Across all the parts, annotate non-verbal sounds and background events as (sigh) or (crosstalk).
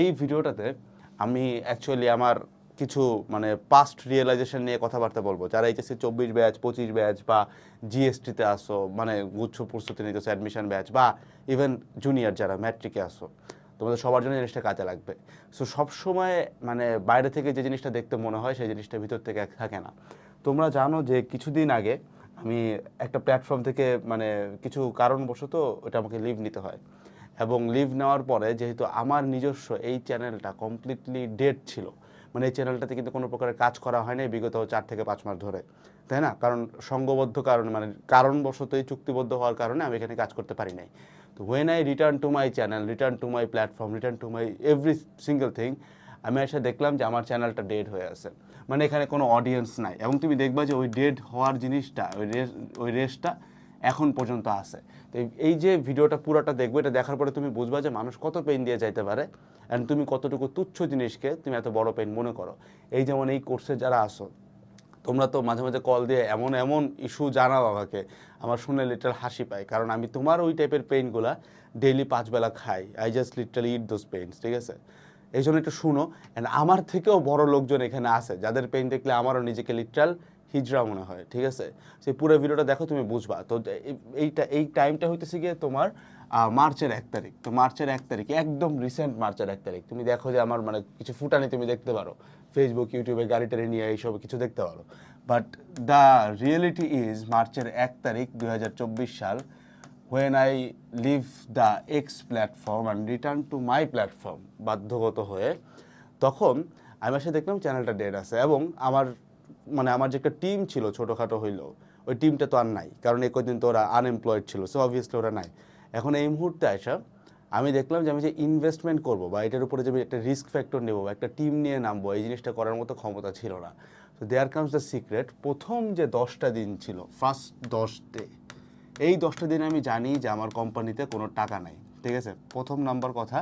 এই ভিডিওটাতে আমি অ্যাকচুয়ালি আমার কিছু মানে পাস্ট রিয়েলাইজেশন নিয়ে কথাবার্তা বলব। যারা এইচএসসি চব্বিশ ব্যাচ, পঁচিশ ব্যাচ বা জিএসটিতে আসো মানে গুচ্ছ প্রস্তুতি নিতেছো অ্যাডমিশন ব্যাচ বা ইভেন জুনিয়র যারা ম্যাট্রিকে আসো, তোমাদের সবার জন্য জিনিসটা কাজে লাগবে। সো সবসময় মানে বাইরে থেকে যে জিনিসটা দেখতে মনে হয়, সেই জিনিসটা ভিতর থেকে এক থাকে না। তোমরা জানো যে কিছুদিন আগে আমি একটা প্ল্যাটফর্ম থেকে মানে কিছু কারণবশত ওটা আমাকে লিভ নিতে হয়। এবং লিভ নেওয়ার পরে যেহেতু আমার নিজস্ব এই চ্যানেলটা কমপ্লিটলি ডেড ছিল মানে এই চ্যানেলটাতে কিন্তু কোনো প্রকারের কাজ করা হয়নি বিগত চার থেকে পাঁচ মাস ধরে, তাই না? কারণ সঙ্গবদ্ধ কারণে মানে কারণবশতই চুক্তিবদ্ধ হওয়ার কারণে আমি এখানে কাজ করতে পারি নাই। তো when I return to my channel return to my platform return to my every single thing আমি এসে দেখলাম যে আমার চ্যানেলটা ডেড হয়ে আছে। মানে এখানে কোনো অডিয়েন্স নাই। এবং তুমি দেখবা যে ওই ডেড হওয়ার জিনিসটা, ওই রেস ওই রেসটা এখন পর্যন্ত আছে। তো এই- যে ভিডিওটা পুরোটা দেখবে, এটা দেখার পরে তুমি বুঝবা যে মানুষ কত পেন দিয়ে যাইতে পারে অ্যান্ড তুমি কতটুকু তুচ্ছ জিনিসকে তুমি এত বড় পেন মনে করো। এই যেমন এই কোর্সে যারা আসো, তোমরা তো মাঝে মাঝে কল দিয়ে এমন এমন ইস্যু জানাও আমাকে। আমার শুনে লিটাল হাসি পায়, কারণ আমি তোমার ওই টাইপের পেইনগুলা ডেইলি পাঁচবেলা খাই। I just literally eat those pains ঠিক আছে? এই জন্য একটু শুনো। অ্যান্ড আমার থেকেও বড় লোকজন এখানে আছে যাদের পেইন দেখলে আমারও নিজেকে লিটারাল হিজড়া মনে হয়, ঠিক আছে? সেই পুরো ভিডিওটা দেখো, তুমি বুঝবা। তো এই- এইটা, এই টাইমটা হইতেছে গিয়ে তোমার মার্চের এক তারিখ। তো মার্চের এক তারিখ, একদম রিসেন্ট মার্চের এক তারিখ। তুমি দেখো যে আমার মানে কিছু ফুটানি তুমি দেখতে পারো। ফেসবুক ইউটিউবে গাড়ি টাড়ি নিয়ে এইসব কিছু দেখতে পারো। বাট দ্য রিয়েলিটি ইজ মার্চের এক তারিখ দু হাজার চব্বিশ সাল when I leave the X platform and return to my platform বাধ্যগত হয়ে, তখন আমি এসে দেখলাম চ্যানেলটা ডেড আছে। এবং আমার মানে আমার যে একটা টিম ছিল ছোটোখাটো হইলেও ওই টিমটা তো আর নাই। কারণ এই কদিন তো ওরা আনএমপ্লয়েড ছিল সো অবভিয়াসলি ওরা নাই। এখন এই মুহূর্তে আসা আমি দেখলাম যে আমি যে ইনভেস্টমেন্ট করব বা এটার উপরে যে আমি একটা রিস্ক ফ্যাক্টর নেব বা একটা টিম নিয়ে নামবো, এই জিনিসটা করার মতো ক্ষমতা ছিল না। তো দেয়ার কামস দ্য সিক্রেট প্রথম যে দশটা দিন ছিল ফার্স্ট দশ ডে এই দশটা দিন আমি জানি যে আমার কোম্পানিতে কোনো টাকা নাই, ঠিক আছে? প্রথম নাম্বার কথা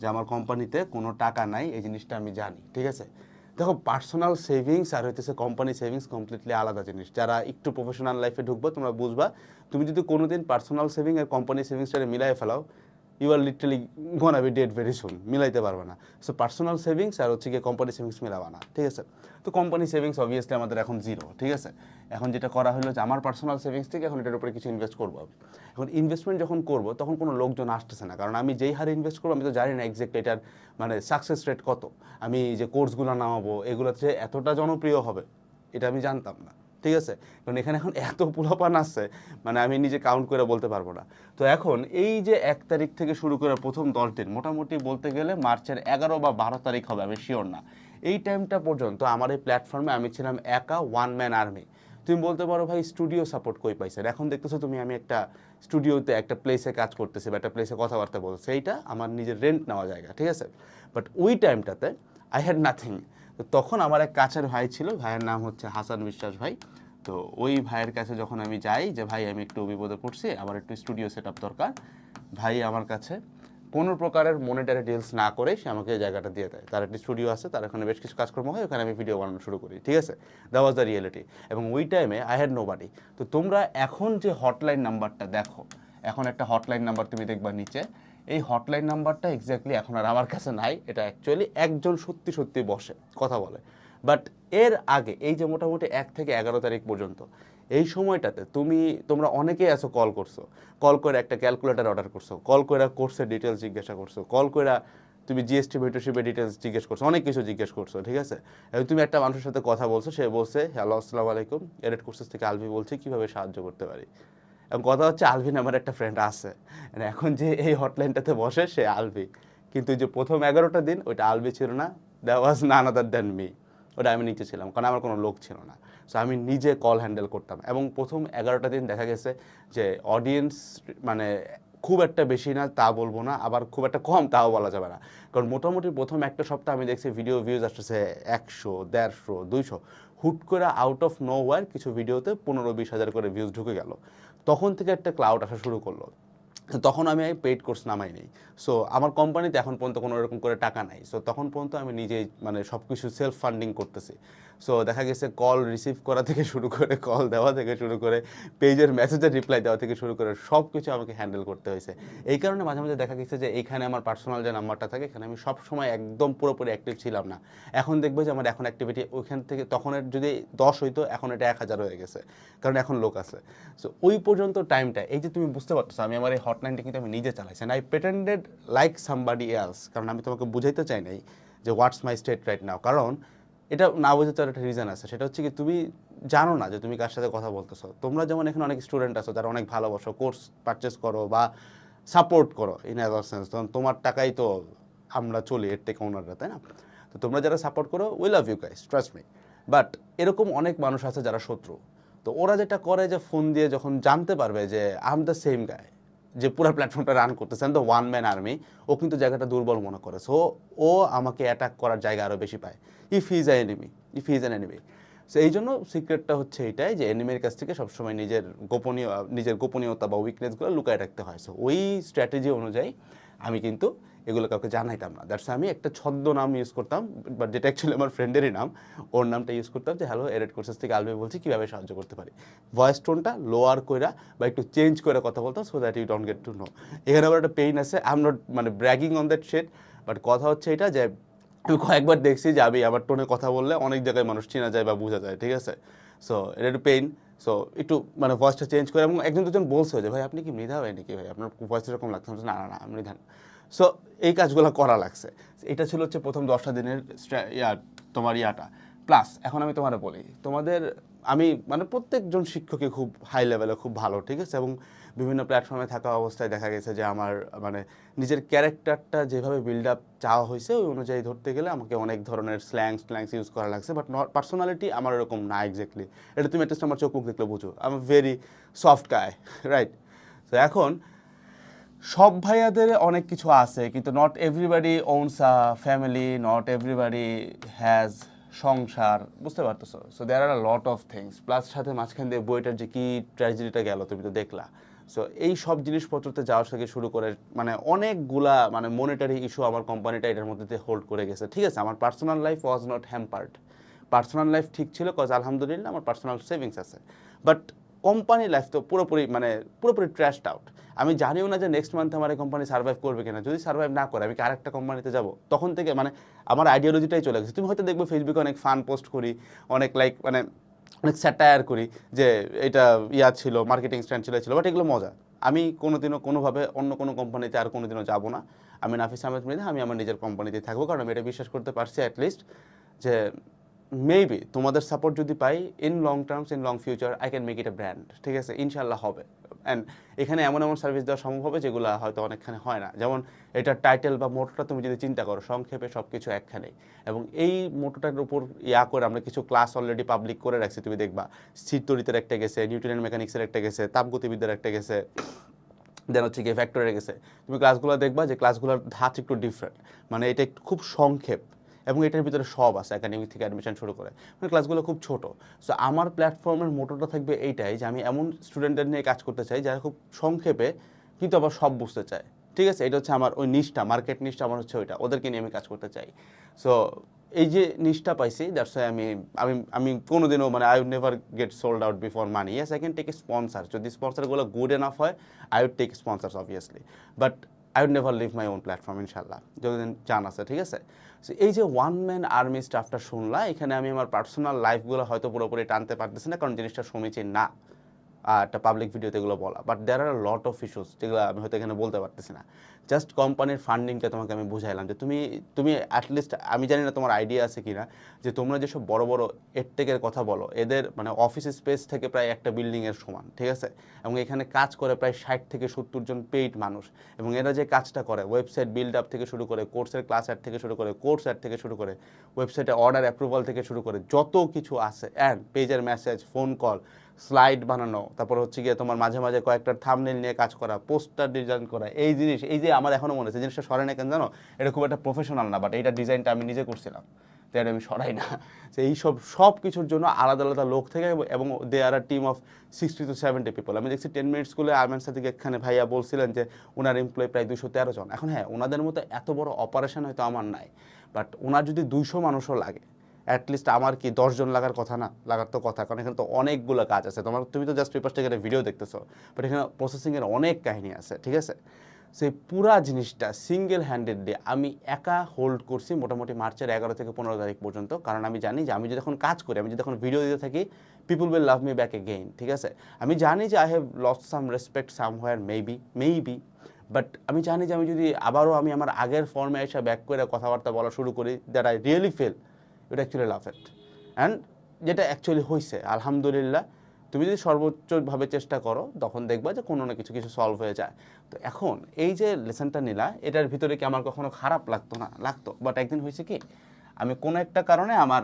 যে আমার কোম্পানিতে কোনো টাকা নাই, এই জিনিসটা আমি জানি, ঠিক আছে? দেখো পার্সোনাল সেভিংস আর হইতেছে কোম্পানি সেভিংস কমপ্লিটলি আলাদা জিনিস। যারা একটু প্রফেশনাল লাইফে ঢুকবো, তোমরা বুঝবা। তুমি যদি কোনোদিন পার্সোনাল সেভিং আর কোম্পানি সেভিংসটা মিলাই ফেলাও ইউ আর লিটারালি গোন আবি ডেট ভেরি সুন মিলাইতে পারবে না। সো পার্সোনাল সেভিংস আর হচ্ছে গিয়ে কোম্পানি সেভিংস মিলাবা না। ঠিক আছে? তো কোম্পানি সেভিংস অবভিয়াসলি আমাদের এখন জিরো ঠিক আছে? এখন যেটা করা হলো যে, আমার পার্সোনাল সেভিংস থেকে এখন এটার উপরে কিছু ইনভেস্ট করব আমি। এখন ইনভেস্টমেন্ট যখন করব, তখন কোনো লোকজন আসতেছে না। কারণ আমি যেই হারে ইনভেস্ট করব, আমি তো জানি না এক্সাক্ট এটার মানে সাকসেস রেট কত। আমি যে কোর্সগুলো নামাবো, এগুলো যে এতটা জনপ্রিয় হবে, এটা আমি জানতাম না। ঠিক আছে? কারণ এখানে এখন এত পুলাপান আসছে মানে আমি নিজে কাউন্ট করে বলতে পারব না। তো এখন এই যে এক তারিখ থেকে শুরু করে প্রথম দশ দিন, মোটামুটি বলতে গেলে মার্চের এগারো বা বারো তারিখ হবে, আমি শিওর না। এই টাইমটা পর্যন্ত আমার এই প্ল্যাটফর্মে আমি ছিলাম একা ওয়ান ম্যান আর্মি তুমি বলতে পারো, ভাই স্টুডিও সাপোর্ট কই পাইছেন? এখন দেখতেছো তুমি, আমি একটা স্টুডিওতে একটা প্লেসে কাজ করতেছি বা একটা প্লেসে কথাবার্তা বলছি সেইটা আমার নিজের রেন্ট নেওয়া জায়গা, ঠিক আছে? বাট ওই টাইমটাতে আই হ্যাড নাথিং তো তখন আমার এক কাছের ভাই ছিল, ভাইয়ের নাম হচ্ছে হাসান বিশ্বাস ভাই। তো ওই ভাইয়ের কাছে যখন আমি যাই যে, ভাই, আমি একটু বিপদে পড়ছি আমার একটু স্টুডিও সেট দরকার। ভাই আমার কাছে কোনো প্রকারের মনিটারি ডিলস না করে সে আমাকে এই জায়গাটা দিয়ে দেয়। তার একটি স্টুডিও আছে, তার এখানে বেশ কিছু কাজকর্ম হয়, ওখানে আমি ভিডিও বানানো শুরু করি, ঠিক আছে? দ্যাট ওয়াজ দ্য রিয়েলিটি এবং ওই টাইমে আই হ্যাড নো বাডি তো তোমরা এখন যে হটলাইন নাম্বারটা দেখো, এখন একটা হটলাইন নাম্বার তুমি দেখবা নিচে, এই হটলাইন নাম্বারটা এক্স্যাক্টলি এখন আর আমার কাছে নাই, এটা অ্যাকচুয়ালি একজন সত্যি সত্যি বসে, কথা বলে। বাট এর আগে, এই যে মোটামুটি এক থেকে এগারো তারিখ পর্যন্ত এই সময়টাতে তুমি, তোমরা অনেকেই আছো কল করছ। কল করে একটা ক্যালকুলেটর অর্ডার করছ। কল করে কোর্সের ডিটেলস জিজ্ঞাসা করছ। কল করে তুমি জিএসটি মেন্টরশিপের ডিটেলস জিজ্ঞেস করছ। অনেক কিছু জিজ্ঞেস করছ, ঠিক আছে? এবং তুমি একটা মানুষের সাথে কথা বলছো, সে বলছে হ্যালো আসসালাম আলাইকুম। এডেট কোর্সেস থেকে আলভি বলছি, কীভাবে সাহায্য করতে পারি? এবং কথা হচ্ছে আলভিন আমার একটা ফ্রেন্ড আছে। এখন যে এই হটলাইনটাতে বসে, সে আলভি। কিন্তু যে প্রথম এগারোটা দিন, ওইটা আলভি ছিল না। That was none other than me ওটা আমি নিচে ছিলাম, কারণ আমার কোনো লোক ছিল না। সো আমি নিজে কল হ্যান্ডেল করতাম এবং প্রথম এগারোটা দিন দেখা গেছে যে অডিয়েন্স মানে খুব একটা বেশি না, তা বলব না, আবার খুব একটা কম, তাও বলা যাবে না। কারণ মোটামুটি প্রথম একটা সপ্তাহ আমি দেখছি ভিডিও ভিউজ আসতেছে একশো, দেড়শো, দুইশো। হুট করে আউট অফ নো ওয়ার কিছু ভিডিওতে পনেরো, বিশ হাজার করে ভিউজ ঢুকে গেল। তখন থেকে একটা ক্লাউড আসা শুরু করল। তখন আমি পেইড কোর্স নামাই নেই। সো আমার কোম্পানিতে এখন পর্যন্ত কোনো এরকম করে টাকা নাই। সো তখন পর্যন্ত আমি নিজেই মানে সব কিছু সেলফ ফান্ডিং করতেছি। সো দেখা গেছে কল রিসিভ করা থেকে শুরু করে কল দেওয়া থেকে শুরু করে পেজের মেসেজের রিপ্লাই দেওয়া থেকে শুরু করে সব কিছু আমাকে হ্যান্ডেল করতে হয়েছে। এই কারণে মাঝে মাঝে দেখা গেছে যে এইখানে আমার পার্সোনাল যে নাম্বারটা থাকে, এখানে আমি সব সময় একদম পুরোপুরি অ্যাক্টিভ ছিলাম না। এখন দেখব যে আমার এখন অ্যাক্টিভিটি ওইখান থেকে তখনের যদি দশ হইতো, এখন এটা এক হাজার হয়ে গেছে, কারণ এখন লোক আছে। সো ওই পর্যন্ত টাইমটা এই যে তুমি বুঝতে পারছ আমি আমার এই হটলাইনটা কিন্তু আমি নিজে চালাইছি I pretended like somebody else কারণ আমি তোমাকে বুঝাইতে চাই নাই যে what's my state right now কারণ এটা না বোঝাতে একটা রিজন আছে। সেটা হচ্ছে কি তুমি জানো না যে তুমি কার সাথে কথা বলতেছো। তোমরা যেমন এখানে অনেক স্টুডেন্ট আছো, যারা অনেক ভালোবাসো কোর্স পারচেস করো বা সাপোর্ট করো ইন অ্যাদার সেন্স তোমার টাকাই তো আমরা চলি, এর থেকে ওনাররা তাই না? তো তোমরা যারা সাপোর্ট করো we love you guys trust me but এরকম অনেক মানুষ আছে যারা শত্রু। তো ওরা যেটা করে যে ফোন দিয়ে যখন জানতে পারবে যে আই এম দ্য সেম গায় যে পুরো প্ল্যাটফর্মটা রান করতেছেন দ্য ওয়ান ম্যান আর্মি ও কিন্তু জায়গাটা দুর্বল মনে করে। সো ও আমাকে অ্যাটাক করার জায়গা আরও বেশি পায়। If is a enemy if is an enemy so এই জন্য সিক্রেটটা হচ্ছে এটাই যে এনিমির কাছ থেকে সবসময় নিজের গোপনীয়, নিজের গোপনীয়তা বা উইকনেসগুলো লুকায় রাখতে হয়। সো ওই স্ট্র্যাটেজি অনুযায়ী আমি কিন্তু এগুলো কাউকে জানাইতাম না। দ্যাটস আমি একটা ছদ্ম নাম ইউজ করতাম বাট যেটা অ্যাকচুয়ালি আমার ফ্রেন্ডেরই নাম, ওর নামটা ইউজ করতাম যে হ্যালো এরেড কোর্সেস থেকে আলবে বলছি, কীভাবে সাহায্য করতে পারি? ভয়েস টোনটা লোয়ার কইরা বা একটু চেঞ্জ করে কথা বলতাম so that you don't get to know এখানে আবার একটা পেইন আছে আই এম নট মানে bragging on that shit but কথা হচ্ছে এটা যে আমি কয়েকবার দেখছি যে, আমি আমার টোনে কথা বললে অনেক জায়গায় মানুষ চেনা যায় বা বোঝা যায়, ঠিক আছে? সো এটা একটু পেইন সো একটু মানে ভয়েসটা চেঞ্জ করে এবং একজন দুজন বলছে যে, ভাই, আপনি কি মৃধা হয় নাকি ভাই? আপনার ভয়েস এরকম লাগছে না না না মৃধা না। সো এই কাজগুলো করা লাগছে। এটা ছিল হচ্ছে প্রথম দশটা দিনের ইয়া, তোমার ইয়াটা। প্লাস এখন আমি তোমার বলি, তোমাদের, আমি মানে প্রত্যেকজন শিক্ষকই খুব হাই লেভেলে খুব ভালো, ঠিক আছে? এবং বিভিন্ন প্ল্যাটফর্মে থাকা অবস্থায় দেখা গেছে যে আমার মানে নিজের ক্যারেক্টারটা যেভাবে বিল্ড আপ চাওয়া হয়েছে, ওই অনুযায়ী ধরতে গেলে আমাকে অনেক ধরনের স্ল্যাং স্ল্যাংস ইউজ করা লাগছে বাট নট পার্সোনালিটি আমার এরকম না এক্স্যাক্টলি এটা তুমি একটা আমার চোখ মুখ দেখলে বুঝো। I am very soft guy right তো এখন সব ভাইয়াদের অনেক কিছু আছে, কিন্তু not everybody owns a family not everybody has সংসার, বুঝতে পারতেছো? So there are lot of things plus সাথে মাঝখান দিয়ে বইটার যে কী ট্র্যাজেডিটা গেল, তুমি তো দেখলা। সো এই সব জিনিসপত্রতে যাওয়ার থেকে শুরু করে মানে অনেকগুলা মানে মনিটারি ইস্যু আমার কোম্পানিটা এটার মধ্যে হোল্ড করে গেছে। ঠিক আছে, আমার personal life was not hampered personal life ঠিক ছিল কজ আলহামদুলিল্লাহ আমার পার্সোনাল সেভিংস আছে। বাট কোম্পানি লাইফ তো পুরোপুরি মানে পুরোপুরি ট্র্যাশড আউট আমি জানিও না যে নেক্সট মান্থে আমার এই কোম্পানি সার্ভাইভ করবে কিনা। যদি সার্ভাইভ না করে, আমি আরেকটা কোম্পানিতে যাব? তখন থেকে মানে আমার আইডিওলজিটাই চলে গেছে। তুমি হয়তো দেখবে ফেসবুকে অনেক ফান পোস্ট করি, অনেক লাইক মানে অনেক স্যাটায়ার করি যে এটা ইয়া ছিল মার্কেটিং স্ট্যান্ড ছিল ছিল বাট এগুলো মজা। আমি কোনোদিনও কোনোভাবে অন্য কোনো কোম্পানিতে আর কোনোদিনও যাব না। আমি নাফিস আহমেদ মিলে আমি আমার নিজের কোম্পানিতেই থাকব, কারণ আমি এটা বিশ্বাস করতে পারছি অ্যাটলিস্ট যে মেবি তোমাদের সাপোর্ট যদি পাই in long terms in long future I can make it a brand ঠিক আছে? ইনশাল্লাহ হবে। অ্যান্ড এখানে এমন এমন সার্ভিস দেওয়া সম্ভব হবে যেগুলো হয়তো অনেকখানে হয় না। যেমন এটার টাইটেল বা মোটোটা তুমি যদি চিন্তা করো, সংক্ষেপে সব কিছু একখানেই এবং এই মোটোটার উপর ইয়া করে আমরা কিছু ক্লাস অলরেডি পাবলিক করে রাখছি, তুমি দেখবা। শীত তরিতের একটা গেছে নিউট্রিয়ান মেকানিক্সের একটা গেছে, তাপগতিবিদ্যার একটা গেছে দেন হচ্ছে গিয়ে ফ্যাক্টরে গেছে। তুমি ক্লাসগুলো দেখবা যে ক্লাসগুলোর ধাঁচ একটু ডিফারেন্ট মানে এটা খুব সংক্ষেপ। এবং এটার ভিতরে সব আছে একাডেমিক থেকে অ্যাডমিশন শুরু করে। মানে ক্লাসগুলো খুব ছোট। সো আমার প্ল্যাটফর্মের মোটরটা থাকবে এইটাই যে, আমি এমন স্টুডেন্টদের নিয়ে কাজ করতে চাই যারা খুব সংক্ষেপে কিন্তু আবার সব বুঝতে চায়। ঠিক আছে? এটা হচ্ছে আমার ওই নিশটা মার্কেট নিশটা আমার হচ্ছে ওইটা। ওদেরকে নিয়ে আমি কাজ করতে চাই। সো এই যে নিষ্ঠা পাইছি দ্যাটস ওয়াই আমি আমি আমি কোনোদিনও মানে I would never get sold out before money yes I can take sponsor যদি স্পন্সারগুলো গুড এনাফ হয় I would take sponsors obviously but I would never leave my own platform ইনশাল্লাহ যতদিন চান আছে, ঠিক আছে? সো এই যে ওয়ান ম্যান আর্মি স্টাফটা শুনলাম এখানে আমি আমার পার্সোনাল লাইফগুলো হয়তো পুরোপুরি টানতে পারতেছি না, কারণ জিনিসটা সমীচীন না একটা পাবলিক ভিডিওতে এগুলো বলা। But there are lot of issues যেগুলো আমি হয়তো এখানে বলতে পারতেছি না। জাস্ট কোম্পানির ফান্ডিংটা তোমাকে আমি বুঝাইলাম যে তুমি তুমি অ্যাটলিস্ট আমি জানি না তোমার আইডিয়া আছে কিনা, যে তোমরা যেসব বড় বড় এডটেকের কথা বলো, এদের মানে অফিস স্পেস থেকে প্রায় একটা বিল্ডিংয়ের সমান, ঠিক আছে? এবং এখানে কাজ করে প্রায় ষাট থেকে সত্তর জন পেইড মানুষ। এবং এরা যে কাজটা করে ওয়েবসাইট বিল্ড আপ থেকে শুরু করে কোর্সের ক্লাস অ্যাড থেকে শুরু করে কোর্স অ্যাড থেকে শুরু করে ওয়েবসাইটে অর্ডার অ্যাপ্রুভাল থেকে শুরু করে, যত কিছু আছে অ্যান্ড পেজের মেসেজ ফোন কল স্লাইড বানানো, তারপর হচ্ছে গিয়ে তোমার মাঝে মাঝে কয়েকটা থামনেল নিয়ে কাজ করা পোস্টার ডিজাইন করা, এই জিনিস, এই যে আমার এখনও মনে হচ্ছে জিনিসটা সরে না কেন জানো? এটা খুব একটা প্রফেশনাল না বাট এইটা ডিজাইনটা আমি নিজে করছিলাম। দ্যাট আমি সরাই না। (laughs) তো এইসব সব কিছুর জন্য আলাদা আলাদা লোক থেকে এবং- they are a team of sixty two seventy people আমি দেখছি টেন মিনিট স্কুলে আরমান সাদিক এখানে ভাইয়া বলছিলেন যে, ওনার এমপ্লয় প্রায় দুশো তেরো জন। এখন হ্যাঁ ওনাদের মতো এত বড় অপারেশন হয়তো আমার নাই বাট ওনার যদি দুইশো মানুষও লাগে অ্যাটলিস্ট আমার কি দশজন লাগার কথা না? লাগার তো কথা, কারণ এখানে তো অনেকগুলো কাজ আছে। তোমার, তুমি তো জাস্ট পেপার থেকে ভিডিও দেখতেছো বাট এখানে প্রসেসিংয়ের অনেক কাহিনী আছে, ঠিক আছে? সেই পুরা জিনিসটা সিঙ্গেল হ্যান্ডেডলি আমি একা হোল্ড করছি মোটামুটি মার্চের এগারো থেকে পনেরো তারিখ পর্যন্ত। কারণ আমি জানি যে আমি যদি এখন কাজ করি, আমি যদি এখন ভিডিও দিতে থাকি people will love me back again ঠিক আছে? আমি জানি যে I have loss some respect somewhere maybe maybe but আমি জানি যে আমি যদি আবারও আমি আমার আগের ফর্মে এসে ব্যাক করে কথাবার্তা বলা শুরু করি that I really fell it actually love it and যেটা অ্যাকচুয়ালি হয়েছে আলহামদুলিল্লাহ তুমি যদি সর্বোচ্চভাবে চেষ্টা করো, তখন দেখবা যে কোনো না কিছু কিছু সলভ হয়ে যায়। তো এখন এই যে লেসনটা নিলা, এটার ভিতরে কি আমার কখনো খারাপ লাগতো না? লাগতো। বাট একদিন হয়েছে কি, আমি কোনো একটা কারণে আমার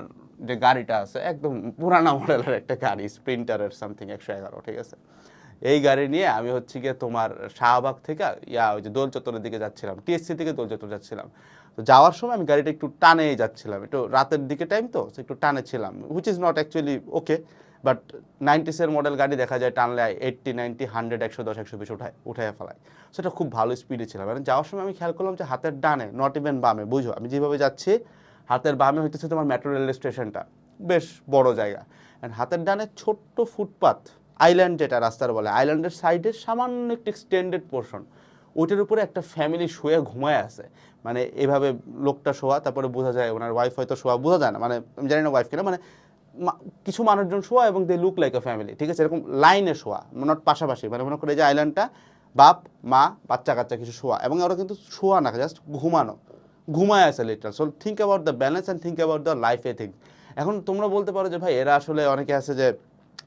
যে গাড়িটা আছে, একদম পুরানা মডেলের একটা গাড়ি স্প্রিন্টারের সামথিং একশো এগারো, ঠিক আছে? এই গাড়ি নিয়ে আমি হচ্ছে গিয়ে তোমার শাহবাগ থেকে, ইয়া, ওই যে দোল চত্বরের দিকে যাচ্ছিলাম টিএসসি থেকে দোল চত্বর যাচ্ছিলাম। তো যাওয়ার সময় আমি গাড়িটা একটু টানে যাচ্ছিলাম। একটু রাতের দিকে টাইম তো, একটু টানে ছিলাম which is not actually okay but নাইনটিসের model গাড়ি দেখা যায় টানলে এইট্টি নাইনটি হান্ড্রেড একশো দশ, একশো বিশ উঠায় উঠায় ফেলায়। সেটা খুব ভালো স্পিডে ছিলাম মানে যাওয়ার সময় আমি খেয়াল করলাম যে হাতের ডানে নট ইভেন বামে, বুঝো? আমি যেভাবে যাচ্ছি, হাতের বামে হইতেছে তোমার মেট্রো রেল স্টেশনটা বেশ বড় জায়গা। অ্যান্ড হাতের ডানে ছোট্ট ফুটপাথ আইল্যান্ড যেটা রাস্তার বলে আইল্যান্ডের সাইডে সামান্য একটি এক্সটেন্ডেড পোর্শন ওইটার উপরে একটা ফ্যামিলি শুয়ে ঘুমায় আছে। মানে এভাবে লোকটা শোয়া, তারপরে বোঝা যায় ওনার ওয়াইফ হয়তো শোয়া, বোঝা যায় না। মানে আমি জানি না ওয়াইফ কিনা মানে কিছু মানুষজন শোয়া এবং they look like a family ঠিক আছে? এরকম লাইনে শোয়া নট পাশাপাশি মানে মনে করে যে আইল্যান্ডটা বাপ, মা, বাচ্চা কাচ্চা কিছু শোয়া, এবং ওরা কিন্তু শোয়া না জাস্ট ঘুমানো, ঘুমায় আছে later so think about the balance and think about the life uh think এখন তোমরা বলতে পারো যে ভাই, এরা আসলে অনেকে আছে যে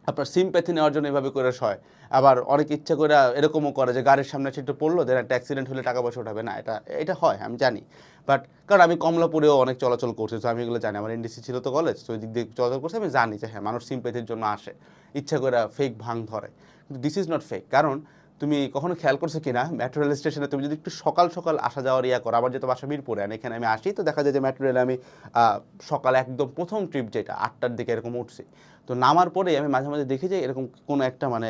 আপনার সিম্প্যাথি নেওয়ার জন্য এভাবে করে হয় আবার অনেক ইচ্ছা করে এরকমও করে যে গাড়ির সামনে একটু পড়ল দেন একটা অ্যাক্সিডেন্ট হলে টাকা পয়সা উঠাবে। না, এটা এটা হয়, আমি জানি। বাট কারণ আমি কমলাপুরেও অনেক চলাচল করছি তো আমি এগুলো জানি। আমার এনডিসি ছিল তো কলেজ তো ওই দিক দিয়ে চলাচল করছে, আমি জানি যে হ্যাঁ মানুষ সিম্প্যাথির জন্য আসে। ইচ্ছা করে ফেক ভাঙ ধরে। কিন্তু দিস ইজ নট ফেক কারণ তুমি কখনো খেয়াল করছ কিনা? মেট্রো রেল স্টেশনে তুমি যদি একটু সকাল সকাল আসা যাওয়ার ইয়া করো আবার যেহেতু বাসা মিরপুরে আর এখানে আমি আসি, তো দেখা যায় যে মেট্রো রেলে আমি সকাল একদম প্রথম ট্রিপ যেটা, আটটার দিকে এরকম উঠছি। তো নামার পরেই আমি মাঝে মাঝে দেখি যে এরকম কোনো একটা মানে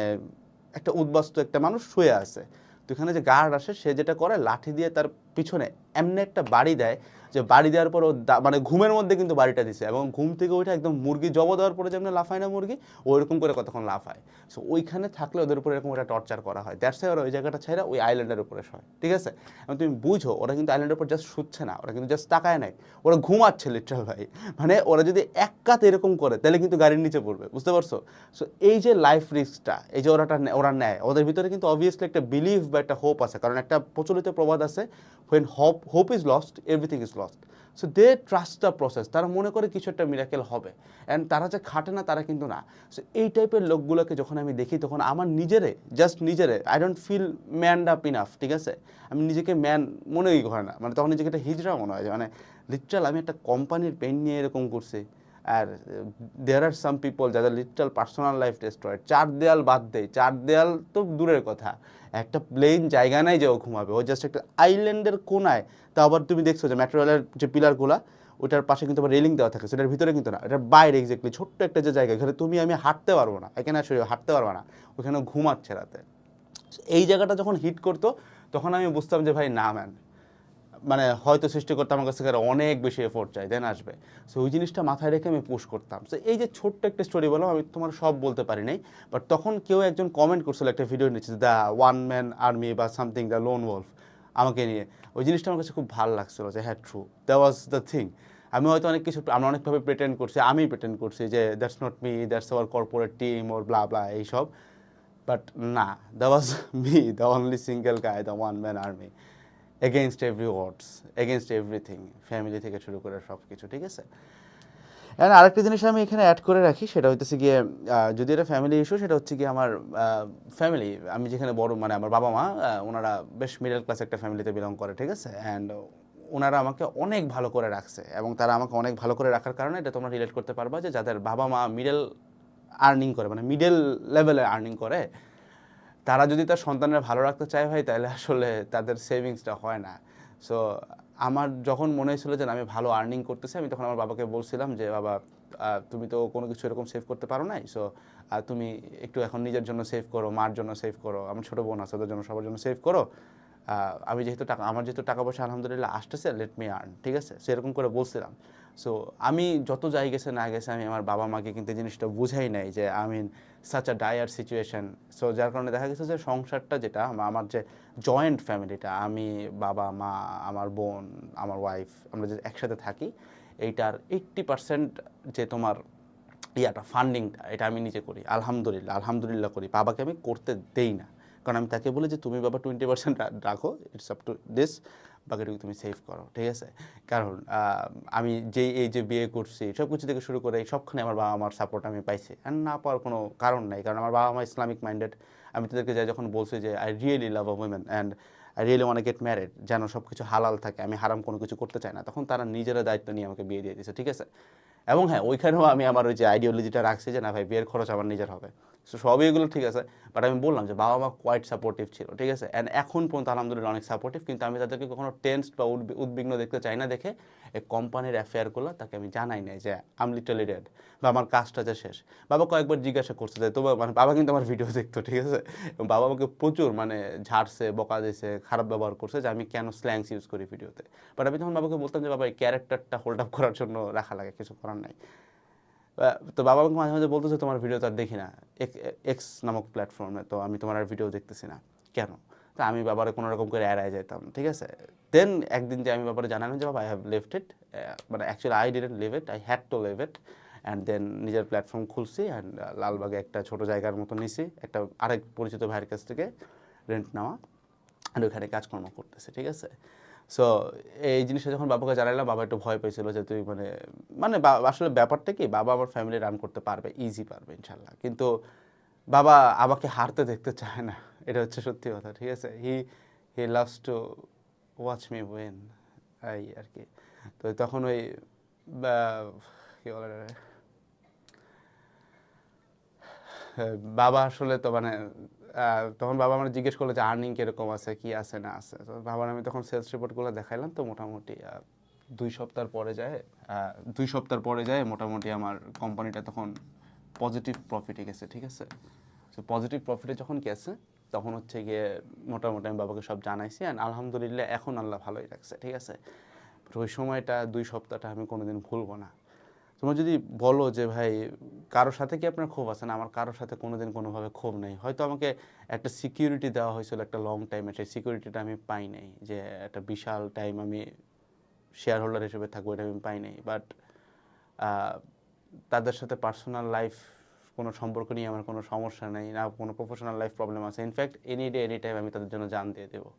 একটা উদ্বাস্ত একটা মানুষ শুয়ে আছে। তো এখানে যে গার্ড আসে, সে যেটা করে, লাঠি দিয়ে তার পিছনে এমনি একটা বাড়ি দেয় যে বাড়ি দেওয়ার পর ও মানে ঘুমের মধ্যে কিন্তু বাড়িটা দিছে এবং ঘুম থেকে ওইটা একদম মুরগি জব দেওয়ার পরে যেমন লাফায় না মুরগি ওইরকম করে কতক্ষণ লাফায়। সো ওইখানে থাকলে ওদের উপরে এরকম একটা টর্চার করা হয়। দ্যাটস ওরা ওই জায়গাটা ছেড়ে ওই আইল্যান্ডের উপরে শয়। ঠিক আছে? এবং তুমি বুঝো, ওরা কিন্তু আইল্যান্ডের উপর জাস্ট শুচ্ছে না, ওরা কিন্তু জাস্ট তাকায় নাই। ওরা ঘুমাচ্ছে লিটারাল ভাই। মানে ওরা যদি এক কাত এরকম করে, তাহলে কিন্তু গাড়ির নিচে পড়বে। বুঝতে পারছ? সো এই যে লাইফ রিস্কটা এই যে ওরাটা ওরা নেয়, ওদের ভিতরে কিন্তু অবভিয়াসলি একটা বিলিভ বা একটা হোপ আছে। কারণ একটা প্রচলিত প্রবাদ আছে when hope hope is lost everything is lost so they trust the process তারা মনে করে কিছু একটা মিরাকেল হবে। অ্যান্ড তারা যে খাটে না, তারা কিন্তু না। সো এই টাইপের লোকগুলোকে যখন আমি দেখি, তখন আমার নিজেরে জাস্ট নিজেরে I don't feel man up enough ঠিক আছে? আমি নিজেকে ম্যান মনেই হয় না। মানে তখন নিজেকে একটা হিজড়া মনে হয় মানে লিটারাল আমি একটা কোম্পানির পেন নিয়ে এরকম করছি। আর দেয়ার আর সাম পিপল যাদের লিটারাল পার্সোনাল লাইফ ডেস্ট্রয়েড চার দেয়াল বাদ দেয় চার দেয়াল তো দূরের কথা। একটা প্লেন জায়গা নাই যে ও ঘুমাবে, ও জাস্ট একটা আইল্যান্ডের কোনায়। তা আবার তুমি দেখছ যে মেট্রো রেলের যে পিলারগুলা ওটার পাশে কিন্তু আবার রেলিং দেওয়া থাকে, সেটার ভিতরে কিন্তু না, এটার বাইরে এক্স্যাক্টলি ছোট্ট একটা যে জায়গা, এখানে তুমি আমি হাঁটতে পারব না। এখানে আসলে হাঁটতে পারব না। ওখানে ঘুমাচ্ছে রাতে। এই জায়গাটা যখন হিট করতো, তখন আমি বুঝতাম যে ভাই, না ম্যান মানে হয়তো সৃষ্টি সৃষ্টিকর্তা আমার কাছে অনেক বেশি এফোর্ট চাই দেন আসবে। সো ওই জিনিসটা মাথায় রেখে আমি পুশ করতাম। সো এই যে ছোট্ট একটা স্টোরি বললাম, আমি তোমার সব বলতে পারি নাই। বাট তখন কেউ একজন কমেন্ট করছিল, একটা ভিডিও নিচ্ছে দ্য ওয়ান ম্যান আর্মি বা সামথিং দ্য লোন ওয়ালফ আমাকে নিয়ে। ওই জিনিসটা আমার কাছে খুব ভালো লাগছিল যে হ্যাঁ true the was the thing আমি হয়তো অনেক কিছু, আমরা অনেকভাবে প্রেটেন্ড করছি, আমি প্রেটেন্ড করছি যে that's not me that's our corporate team or blah blah এইসব বাট না the was me the only single guy the one man army against every words against everything family থেকে শুরু করে সব কিছু ঠিক আছে? অ্যান্ড আরেকটা জিনিস আমি এখানে অ্যাড করে রাখি, সেটা হইতেছে গিয়ে যদি এটা ফ্যামিলি ইস্যু সেটা হচ্ছে গিয়ে আমার ফ্যামিলি আমি যেখানে বড় মানে আমার বাবা মা ওনারা বেশ মিডল ক্লাস একটা ফ্যামিলিতে বিলং করে, ঠিক আছে? অ্যান্ড ওনারা আমাকে অনেক ভালো করে রাখছে এবং তারা আমাকে অনেক ভালো করে রাখার কারণে এটা তোমরা রিলেট করতে পারবা যে যাদের বাবা মা মিডল আর্নিং করে মানে মিডল লেভেলে আর্নিং করে তারা যদি তার সন্তানের ভালো রাখতে চায় ভাই, তাহলে আসলে তাদের সেভিংসটা হয় না। সো আমার যখন মনে হয়েছিল যে আমি ভালো আর্নিং করতেছি, আমি তখন আমার বাবাকে বলছিলাম যে, বাবা তুমি তো কোনো কিছু এরকম সেভ করতে পারো নাই সো তুমি একটু এখন নিজের জন্য সেভ করো, মার জন্য সেভ করো, আমার ছোটো বোন আছে, ওদের জন্য সবার জন্য সেভ করো। আমি যেহেতু টাকা আমার যেহেতু টাকা পয়সা আলহামদুলিল্লাহ আসতেছে লেট মি আর্ন ঠিক আছে? সেরকম করে বলছিলাম। সো আমি যত যাই গেছে না গেছে, আমি আমার বাবা মাকে কিন্তু জিনিসটা বুঝাই নাই যে I mean such a dire situation so যার কারণে দেখা গেছে যে, সংসারটা যেটা আমার যে জয়েন্ট ফ্যামিলিটা আমি, বাবা, মা, আমার বোন, আমার ওয়াইফ আমরা যে একসাথে থাকি, এইটার এইট্টি পার্সেন্ট যে তোমার ইয়াটা ফান্ডিংটা এটা আমি নিজে করি। আলহামদুলিল্লাহ আলহামদুলিল্লাহ করি। বাবাকে আমি করতে দেই না। কারণ আমি তাকে বলি যে, তুমি বাবা টোয়েন্টি পার্সেন্ট রাখো ইটস আপ টু দিস বাকিটুকু তুমি সেভ করো। ঠিক আছে? কারণ আমি যে এই যে বিয়ে করছি, সব কিছু থেকে শুরু করে সবখানে আমার বাবা আমার সাপোর্ট আমি পাইছি। অ্যান্ড না পাওয়ার কোনো কারণ নাই, কারণ আমার বাবা মা ইসলামিক মাইন্ডেড আমি তাদেরকে যাই যখন বলছি যে I really love a women and I really want get married যেন সব কিছু হালাল থাকে, আমি হারাম কোনো কিছু করতে চাই না। তখন তারা নিজেরা দায়িত্ব নিয়ে আমাকে বিয়ে দিয়ে দিয়েছে, ঠিক আছে? এবং হ্যাঁ ওইখানেও আমি আমার ওই যে আইডিওলজিটা রাখছি যে, না ভাই, বিয়ের খরচ আমার নিজের হবে। সো সবই এগুলো ঠিক আছে বাট আমি বললাম যে বাবা মা কোয়াইট সাপোর্টিভ ছিল, ঠিক আছে? অ্যান্ড এখন পর্যন্ত আলহামদুলিল্লাহ অনেক সাপোর্টিভ কিন্তু আমি তাদেরকে কখনো টেন্সড বা উদ্বি- উদ্বিগ্ন দেখতে চাই না দেখে এই কোম্পানির অ্যাফেয়ারগুলো তাকে আমি জানাই নাই যে আম লিটালি রেড বা আমার কাজটা যে শেষ। বাবা কয়েকবার জিজ্ঞাসা করছে যে তোমার মানে বাবা কিন্তু আমার ভিডিও দেখতো, ঠিক আছে? বাবা আমাকে প্রচুর মানে ঝাড়ছে, বকা দিয়েছে খারাপ ব্যবহার করছে যে আমি কেন স্ল্যাংস ইউজ করি ভিডিওতে বাট আমি তখন বাবাকে বলতাম যে বাবা, এই ক্যারেক্টারটা হোল্ড আপ করার জন্য রাখা লাগে, কিছু করার নাই। তো বাবা আমাকে মাঝে মাঝে বলতেছে, তোমার ভিডিও তো আর দেখি না। এক্স নামক প্ল্যাটফর্মে তো আমি তোমার আর ভিডিও দেখতেছি না। কেন? তা আমি বাবারে কোনো রকম করে এড়ায় যেতাম ঠিক আছে? দেন একদিন যে আমি বাবারে জানালাম যে, বাবা আই হ্যাভ লেফট ইট মানে actually I didn't leave it I had to leave it and then নিজের প্ল্যাটফর্ম খুলছি অ্যান্ড লালবাগে একটা ছোট জায়গার মতো নিছি, একটা আরেক পরিচিত ভাইয়ের কাছ থেকে রেন্ট নেওয়া। আর ওখানে কাজকর্ম করতেছে, ঠিক আছে? সো এই জিনিসটা যখন বাবাকে জানালাম বাবা একটু ভয় পেয়েছিল যে তুই মানে মানে আসলে ব্যাপারটা কি? বাবা আমার ফ্যামিলি রান করতে পারবে ইজি পারবে ইনশাল্লাহ কিন্তু বাবা আমাকে হারতে দেখতে চায় না, এটা হচ্ছে সত্যি কথা, ঠিক আছে? He he loves to watch me when এই আর কি। তো তখন ওই কি বলে রে? হ্যাঁ, বাবা আসলে তো মানে তখন বাবা আমার জিজ্ঞেস করল যে আর্নিং কীরকম আছে? কি আছে, না আছে? তো বাবার আমি তখন সেলস রিপোর্টগুলো দেখাইলাম, তো মোটামুটি দুই সপ্তাহ পরে যায় দুই সপ্তাহ পরে যায় মোটামুটি আমার কোম্পানিটা তখন পজিটিভ প্রফিটে গেছে, ঠিক আছে? তো পজিটিভ প্রফিটে যখন গেছে, তখন হচ্ছে গিয়ে মোটামুটি আমি বাবাকে সব জানাইছি অ্যান্ড আলহামদুলিল্লাহ এখন আল্লাহ ভালোই রাখছে, ঠিক আছে? ওই সময়টা, দুই সপ্তাহটা আমি কোনোদিন ভুলবো না। তোমরা যদি বলো যে, ভাই কারোর সাথে কি আপনার ক্ষোভ আছে? না, আমার কারোর সাথে কোনোদিন কোনোভাবে ক্ষোভ নেই। হয়তো আমাকে একটা সিকিউরিটি দেওয়া হয়েছিল একটা লং টাইমে সেই সিকিউরিটিটা আমি পাই নাই। যে, একটা বিশাল টাইম আমি শেয়ার হোল্ডার হিসেবে থাকব, এটা আমি পাই নাই। বাট তাদের সাথে পার্সোনাল লাইফ কোনো সম্পর্ক নিয়ে আমার কোনো সমস্যা নেই, না কোনো প্রফেশনাল লাইফ প্রবলেম আছে। In fact any day any time আমি তাদের জন্য জান দিয়ে দেবো।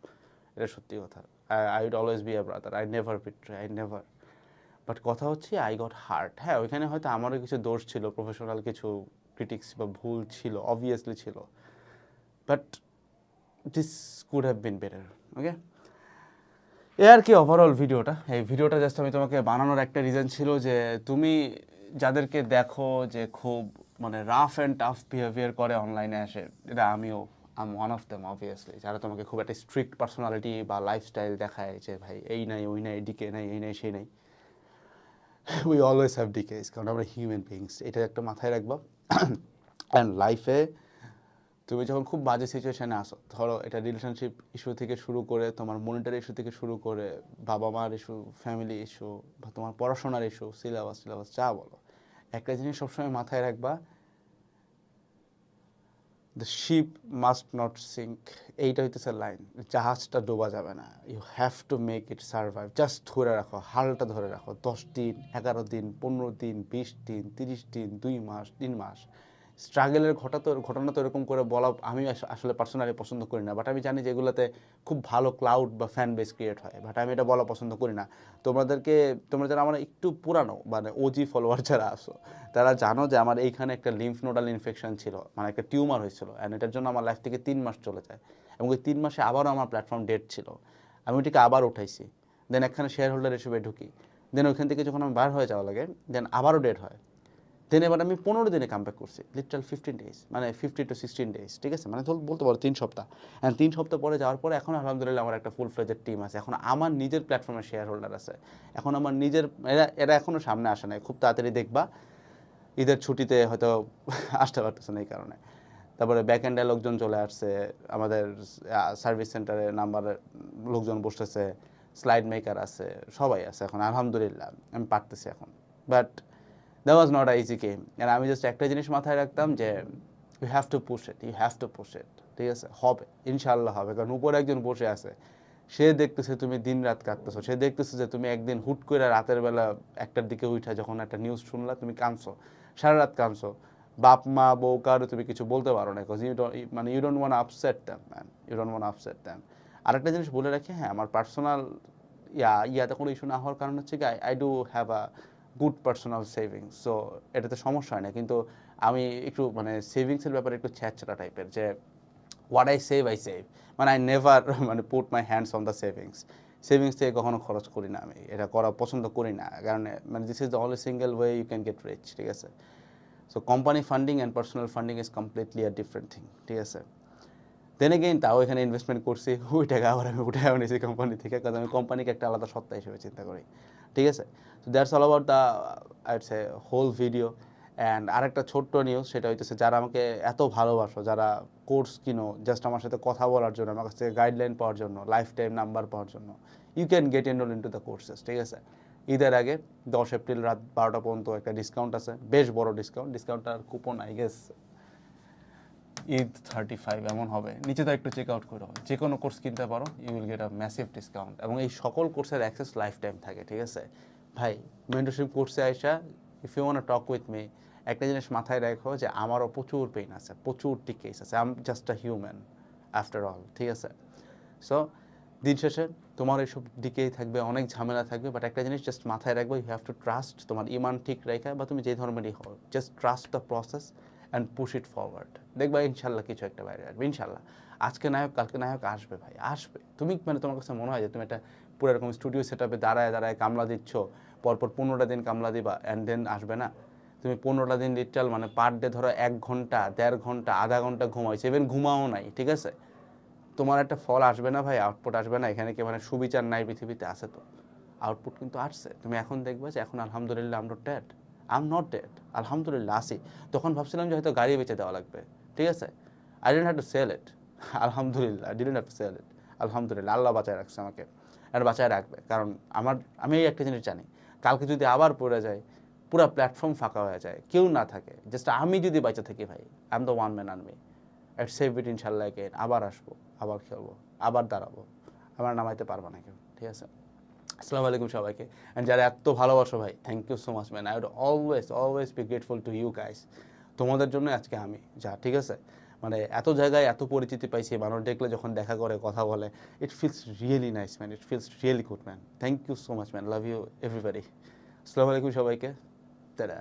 এটা সত্যি কথা। I would always be a brother I never betray I never but কথা হচ্ছে আই গট হার্ট হ্যাঁ ওইখানে হয়তো আমারও কিছু দোষ ছিল প্রফেশনাল কিছু ক্রিটিক্স বা ভুল ছিল অবভিয়াসলি ছিল। But this could have been better okay এ আর কি ওভারঅল ভিডিওটা এই ভিডিওটা জাস্ট আমি তোমাকে বানানোর একটা রিজন ছিল যে তুমি যাদেরকে দেখো যে খুব মানে রাফ অ্যান্ড টাফ বিহেভিয়ার করে অনলাইনে আসে, এটা আমিও I'm one of them obviously যারা তোমাকে খুব একটা স্ট্রিক্ট পার্সোনালিটি বা লাইফস্টাইল দেখায় যে ভাই, এই নাই, ওই নাই ডিকে নাই, এই নাই, সেই নাই। উই অলওয়েজ হ্যাভ ডিকেজ কারণ আমরা হিউম্যান বিংস এটা একটা মাথায় রাখবা। (clears throat) অ্যান্ড লাইফে তুমি যখন খুব বাজে সিচুয়েশানে আসো ধরো এটা রিলেশনশিপ ইস্যু থেকে শুরু করে, তোমার মনিটারি ইস্যু থেকে শুরু করে বাবা মার ইস্যু ফ্যামিলি ইস্যু বা তোমার পড়াশোনার ইস্যু সিলেবাস সিলেবাস যা বলো, একটা জিনিস সবসময় মাথায় রাখবা the ship must not sink এইটা হইতেছে লাইন, জাহাজটা ডোবা যাবে না। You have to make it survive just ধরে রাখো, হালটা ধরে রাখো। দশ দিন, এগারো দিন, পনেরো দিন, বিশ দিন, তিরিশ দিন, দুই মাস, তিন মাস। স্ট্রাগলের ঘটা তো, ঘটনা তো এরকম করে বলা, আমি আসলে পার্সোনালি পছন্দ করি না বাট আমি জানি যে এগুলোতে খুব ভালো ক্লাউড বা ফ্যান বেস ক্রিয়েট হয় বাট আমি এটা বলা পছন্দ করি না। তোমাদেরকে, তোমরা যারা আমার একটু পুরানো মানে ওজি ফলোয়ার যারা আসো তারা জানো যে আমার এইখানে একটা লিম্ফ নোডাল ইনফেকশন ছিল মানে একটা টিউমার হয়েছিল অ্যান্ড এটার জন্য আমার লাইফ থেকে তিন মাস চলে যায়, এবং ওই তিন মাসে আবারও আমার প্ল্যাটফর্ম ডেট ছিল। আমি ওইটাকে আবার উঠাইছি দেন একখানে শেয়ার হোল্ডার হিসেবে ঢুকি দেন ওইখান থেকে যখন আমি বার হয়ে যাওয়া লাগে দেন আবারও ডেট হয়। দেন এবার আমি পনেরো দিনে কামব্যাক করছি লিটারাল ফিফটিন ডেজ মানে ফিফটি টু সিক্সটিন ডেজ ঠিক আছে? মানে বলতে পারো তিন সপ্তাহ। অ্যান্ড তিন সপ্তাহ পরে যাওয়ার পরে এখন আলহামদুলিল্লাহ আমার একটা ফুল ফ্লেজের টিম আছে। এখন আমার নিজের প্ল্যাটফর্মে শেয়ার হোল্ডার আছে। এখন আমার নিজের, এরা এরা এখনও সামনে আসে নাই। খুব তাড়াতাড়ি দেখবা, ঈদের ছুটিতে হয়তো (laughs) আসতে পারতেছে না এই কারণে। তারপরে ব্যাক এন্ডে লোকজন চলে আসছে, আমাদের সার্ভিস সেন্টারে নাম্বারের লোকজন বসতেছে স্লাইড মেকার আছে, সবাই আছে এখন, আলহামদুলিল্লাহ, আমি পারতেছি এখন। But that was not a easy game আর আমি জাস্ট একটা জিনিস মাথায় রাখতাম যে you have to push it you have to push it ঠিক আছে? হবে ইনশাল্লাহ হবে। কারণ উপরে একজন বসে আছে, সে দেখতেছে তুমি দিন রাত কাটতেছো সে দেখতেছে যে তুমি একদিন হুট করে রাতের বেলা একটার দিকে উঠা যখন একটা নিউজ শুনলা, তুমি কাঁদছো সারা রাত কাঁদছো। বাপ, মা, বউ, কারও তুমি কিছু বলতে পারো না বিকজ ইউ মানে you don't want upset them man you don't want upset them আরেকটা জিনিস বলে রাখি হ্যাঁ আমার পার্সোনাল ইয়া, ইয়াতে কোনো ইস্যু না হওয়ার কারণ হচ্ছে কি I do have a good personal savings so এটাতে সমস্যা হয় না। কিন্তু আমি একটু মানে সেভিংসের ব্যাপারে একটু ছ্যাঁচড়া টাইপের যে what I save I save মানে আই নেভার (laughs) মানে put my hands on the savings savings থেকে কখনো খরচ করি না আমি। এটা করা পছন্দ করি না। কারণ মানে this is the only single way you can get rich ঠিক আছে? So company funding and personal funding is completely a different thing ঠিক আছে? দেন এগেইন তাও এখানে ইনভেস্টমেন্ট করছি ওই টাকা আবার আমি উঠে নিয়েছি কোম্পানি থেকে, কারণ আমি কোম্পানিকে একটা আলাদা সত্তা হিসেবে চিন্তা করি। ঠিক আছে? তো that's all about the it's a whole video and আরেকটা ছোট্ট নিউজ সেটা হইতেছে, যারা আমাকে এত ভালোবাসো, যারা কোর্স কিনো জাস্ট আমার সাথে কথা বলার জন্য, আমার কাছ থেকে গাইডলাইন পাওয়ার জন্য লাইফ টাইম নাম্বার পাওয়ার জন্য you can get enroll into the courses ঠিক আছে? ঈদের আগে, দশ এপ্রিল রাত বারোটা পর্যন্ত একটা ডিসকাউন্ট আছে, বেশ বড় discount ডিসকাউন্টটার coupon I guess Eid thirty five এমন হবে। নিচে তো একটু চেক আউট করো যে কোনো কোর্স কিনতে পারো you will get a massive discount এবং এই সকল কোর্সের অ্যাক্সেস লাইফ টাইম থাকে, ঠিক আছে? ভাই মেন্টরশিপ কোর্সে আইসা if you want talk with me একটা জিনিস মাথায় রাখো যে আমারও প্রচুর পেইন আছে, প্রচুর টিকেস আছে। I'm just a human after all ঠিক আছে? সো দিন শেষে তোমার এইসব দিকেই থাকবে, অনেক ঝামেলা থাকবে বাট একটা জিনিস জাস্ট মাথায় রাখবে ইউ হ্যাভ টু ট্রাস্ট তোমার ইমান ঠিক রেখা বা তুমি যে ধর্মেরই হও just trust the process and push it forward দেখবা ইনশাল্লাহ কিছু একটা বাইরে আসবে, ইনশাল্লাহ। আজকে নায়ক, কালকে নায়ক আসবে ভাই, আসবে। তুমি মানে তোমার কাছে মনে হয় যে তুমি একটা পুরো এরকম স্টুডিও সেট আপে দাঁড়ায় দাঁড়ায় কামলা দিচ্ছ, পরপর পনেরোটা দিন কামলা দিবা অ্যান্ড দেন আসবে না? তুমি পনেরোটা দিন লিটাল মানে পার ডে ধরো এক ঘণ্টা, দেড় ঘণ্টা, আধা ঘণ্টা ঘুমাইছো ইভেন ঘুমাও নাই, ঠিক আছে? তোমার একটা ফল আসবে না ভাই আউটপুট আসবে না, এখানে কি মানে সুবিচার নাই পৃথিবীতে, আছে তো। আউটপুট কিন্তু আসছে। তুমি এখন দেখবে যে এখন আলহামদুলিল্লাহ আমরা dead I am not dead আলহামদুলিল্লাহ আসি তখন ভাবছিলাম যে হয়তো গাড়ি বেচে দেওয়া লাগবে। ঠিক আছে? I didn't have to sell it আলহামদুলিল্লাহ didn't have to sell it আলহামদুলিল্লাহ, আল্লাহ বাঁচায় রাখছে আমাকে। আর বাঁচায় রাখবে। কারণ আমার, আমি এই একটা জিনিস জানি, কালকে যদি আবার পড়ে যায়, পুরো প্ল্যাটফর্ম ফাঁকা হয়ে যায়, কেউ না থাকে। জাস্ট আমি যদি বাঁচা থাকি ভাই I am the one man army at save it ইনশাল্লাহ আবার আসব, আবার খেলব, আবার দাঁড়াবো। আবার নামাইতে পারব না কেউ। ঠিক আছে? আসসালামু আলাইকুম সবাইকে। অ্যান্ড যারা এত ভালোবাসো ভাই thank you so much man I would always always be grateful to you guys তোমাদের জন্য আজকে আমি যা, ঠিক আছে? মানে এত জায়গায় এত পরিচিতি পাইছি, মানুষ দেখলে যখন দেখা করে, কথা বলে it feels really nice man it feels really good man thank you so much man love you everybody আসসালামু আলাইকুম সবাইকে। তারা